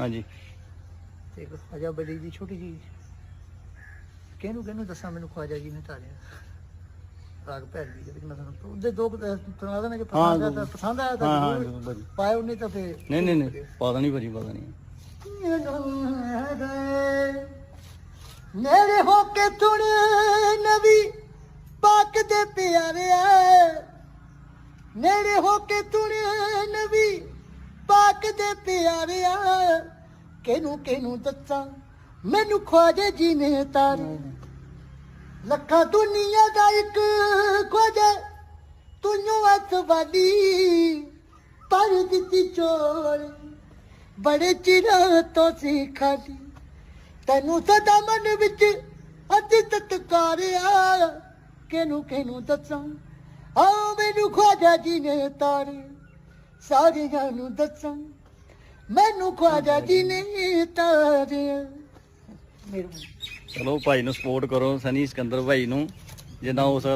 ਹਾਂਜੀ। ਤੇ ਇੱਕ ਖਵਾਜਾ ਬੜੀ ਜੀ ਛੋਟੀ ਜੀ ਕਿਹਨੂੰ ਕਿਹਨੂੰ ਦੱਸਾਂ ਮੈਨੂੰ ਖਵਾਜਾ ਜੀ ਨੇ ਤਾਰਿਆ? ਰਾਗ ਭੈਰਵੀ ਦੇ ਵਿੱਚ ਮੈਂ ਤੁਹਾਨੂੰ ਉਹਦੇ ਦੋ ਸੁਣਾ ਦੇਣਾ ਜੇ ਪਸੰਦ ਆਇਆ ਦੋ। ਤਾਂ ਪਸੰਦ ਆਇਆ ਤਾਂ ਹਾਂ ਜ਼ਰੂਰ ਪਾਇਓ ਨਹੀਂ ਤਾਂ ਫੇਰ ਨਹੀਂ ਨਹੀਂ ਨਹੀਂ ਪਤਾ ਨਹੀਂ ਭਾਜੀ ਪਤਾ ਨਹੀਂ। ਨੇੜੇ ਹੋ ਕੇ ਤੁਣ ਨਬੀ ਪਾਕ ਦੇ ਪਿਆਰਿਆ। ਨੇੜੇ ਹੋ ਕੇ ਤੁਣ ਨਬੀ ਪਾਕ ਦੇ ਪਿਆਰਿਆ। ਕਿਨੂੰ ਕਿਨੂੰ ਦੱਸਾਂ? ਮੈਨੂੰ ਖਵਾਜੇ ਜੀ ਨੇ ਤਾਰੇ। ਲੱਖਾਂ ਦੁਨੀਆ ਦਾ ਇੱਕ ਖਵਾਜਾ। ਤੁਨੂ ਅਸਵਾਦੀ ਪਰ ਦਿੱਤੀ ਚੋਰ। ਬੜੇ ਚਿਰਾਂ ਤੋਂ ਸੀ ਖਾਲੀ। ਤੈਨੂੰ ਸਦਾ ਮਨ ਵਿੱਚ ਅਤੀ ਤਤਕਾਰਿਆ। ਕਿਨੂੰ ਕਿਹਨੂੰ ਦੱਸਾਂ? ਆ ਮੈਨੂੰ ਖਵਾਜਾ ਜੀ ਨੇ ਤਾਰੇ। ਸਾਰਿਆਂ ਨੂੰ ਦੱਸਾਂ। ਮੈਨੂੰ ਖਵਾਜਾ ਜੀ ਨੇ ਤਾਰੇ ਚਲੋ ਭਾਈ ਨੂੰ ਸਪੋਰਟ ਕਰੋ, ਸਨੀ ਸਿਕੰਦਰ ਭਾਈ ਨੂੰ। ਜਿੰਨਾ ਹੋ ਸਕਦਾ